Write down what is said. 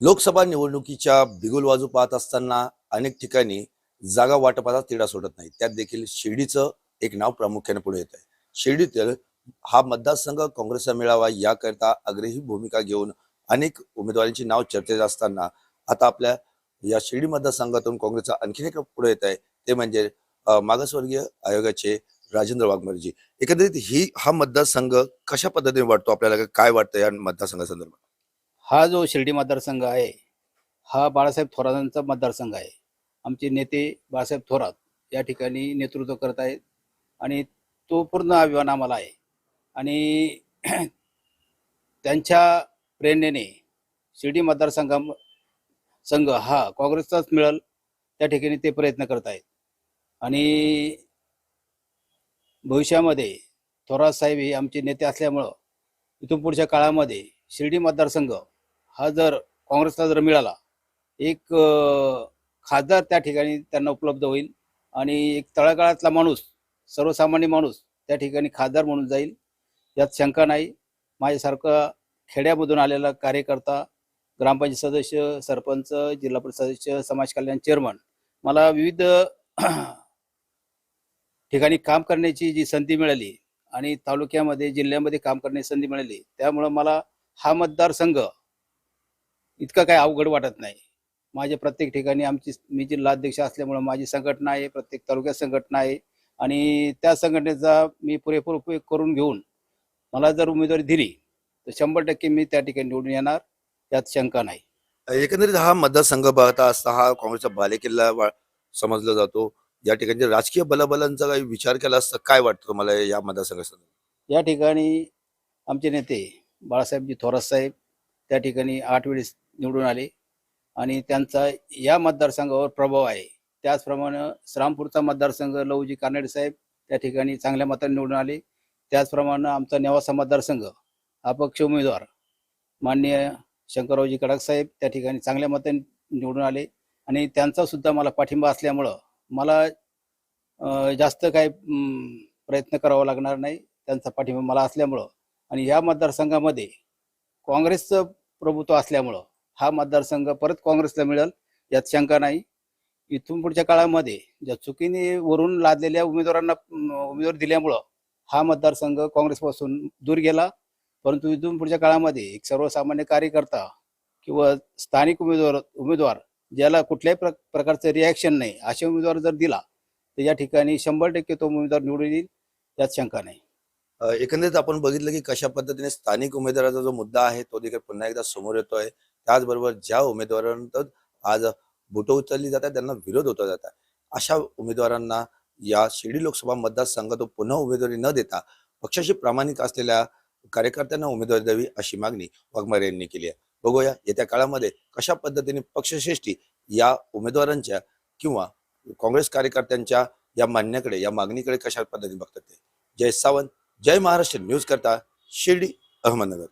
लोकसभा निवडणुकीच्या बिगुल बाजू पाहत असताना अनेक ठिकाणी जागा वाटपाचा तिढा सोडत नाही त्यात देखील शिर्डीचं एक नाव प्रामुख्याने पुढे येत आहे. शिर्डीतील हा मतदारसंघ काँग्रेसचा मिळावा याकरता अग्रही भूमिका घेऊन अनेक उमेदवारांची नाव चर्चेत असताना आता आपल्या या शिर्डी मतदारसंघातून काँग्रेसचा आणखीन एक पुढे येत आहे. ते म्हणजे मागासवर्गीय आयोगाचे राजेंद्र वाघमारेजी. एकंदरीत ही हा मतदारसंघ कशा पद्धतीने वाटतो? आपल्याला काय वाटतं या मतदारसंघासंदर्भात? हा जो शिर्डी मतदारसंघ आहे हा बाळासाहेब थोरातांचा मतदारसंघ आहे. आमचे नेते बाळासाहेब थोरात या ठिकाणी नेतृत्व करत आहेत आणि तो पूर्ण अभिमान आम्हाला आहे. आणि त्यांच्या प्रेरणेने शिर्डी मतदारसंघा संघ हा काँग्रेसचाच मिळेल त्या ठिकाणी ते प्रयत्न करत आहेत. आणि भविष्यामध्ये थोरात साहेब हे आमचे नेते असल्यामुळं इथून पुढच्या काळामध्ये शिर्डी मतदारसंघ हा जर काँग्रेसला जर मिळाला एक खासदार त्या ठिकाणी त्यांना उपलब्ध होईल आणि एक तळागाळातला माणूस सर्वसामान्य माणूस त्या ठिकाणी खासदार म्हणून जाईल यात शंका नाही. माझ्यासारखा खेड्यामधून आलेला कार्यकर्ता ग्रामपंचायत सदस्य सरपंच जिल्हा परिषद सदस्य समाज कल्याण चेअरमन मला विविध ठिकाणी काम करण्याची जी संधी मिळाली आणि तालुक्यामध्ये जिल्ह्यामध्ये काम करण्याची संधी मिळाली त्यामुळं मला हा मतदारसंघ इतका काही अवघड वाटत नाही. माझ्या प्रत्येक ठिकाणी आमची मी जिल्हाध्यक्ष असल्यामुळं माझी संघटना आहे प्रत्येक तालुक्यात संघटना आहे. आणि त्या संघटनेचा मी पुरेपूर उपयोग करून घेऊन मला जर उमेदवारी दिली तर शंभर टक्के मी त्या ठिकाणी निवडून येणार यात शंका नाही. एकंदरीत हा मतदारसंघ पाहता असता हा काँग्रेसचा बालेकिल्ला समजला जातो. या ठिकाणी राजकीय बलाबलांचा काही विचार केला असता काय वाटतं मला या मतदारसंघासंदर्भात? या ठिकाणी आमचे नेते बाळासाहेबजी थोरात साहेब त्या ठिकाणी आठ वेळेस निवडून आले. आणि त्यांचा या मतदारसंघावर प्रभाव आहे. त्याचप्रमाणे श्रामपूरचा मतदारसंघ लवजी कानडे साहेब त्या ठिकाणी चांगल्या मताने निवडून आले. त्याचप्रमाणे आमचा नेवासा मतदारसंघ अपक्ष उमेदवार माननीय शंकररावजी कडक साहेब त्या ठिकाणी चांगल्या मताने निवडून आले. आणि त्यांचा सुद्धा मला पाठिंबा असल्यामुळं मला जास्त काय प्रयत्न करावा लागणार नाही. त्यांचा पाठिंबा मला असल्यामुळं. आणि या मतदारसंघामध्ये काँग्रेसचं प्रभुत्व असल्यामुळं हा मतदारसंघ परत काँग्रेसला मिळेल यात शंका नाही. इथून पुढच्या काळामध्ये ज्या चुकीने वरून लादलेल्या उमेदवारांना उमेदवार दिल्यामुळं हा मतदारसंघ काँग्रेसपासून दूर गेला. परंतु इथून पुढच्या काळामध्ये एक सर्वसामान्य कार्यकर्ता किंवा स्थानिक उमेदवार उमेदवार ज्याला कुठल्याही प्र प्रकारचं रिॲक्शन नाही असे उमेदवार जर दिला तर या ठिकाणी शंभर टक्के तो उमेदवार निवडून येईल यात शंका नाही. एकंदरीत आपण बघितलं की कशा पद्धतीने स्थानिक उमेदवाराचा जो मुद्दा आहे तो देखील पुन्हा एकदा समोर येतोय. त्याचबरोबर ज्या उमेदवारांना आज बुटं उचलली जातात त्यांना विरोध होता जातात अशा उमेदवारांना या शिर्डी लोकसभा मतदारसंघातून पुन्हा उमेदवारी न देता पक्षाशी प्रामाणिक असलेल्या कार्यकर्त्यांना उमेदवारी द्यावी अशी मागणी वाघमारे यांनी केली आहे. बघूया येत्या काळामध्ये कशा पद्धतीने पक्षश्रेष्ठी या उमेदवारांच्या किंवा काँग्रेस कार्यकर्त्यांच्या या मान्याकडे या मागणीकडे कशा पद्धतीने बघतात ते? जय सावंत जय महाराष्ट्र न्यूज करता शिर्डी अहमदनगर.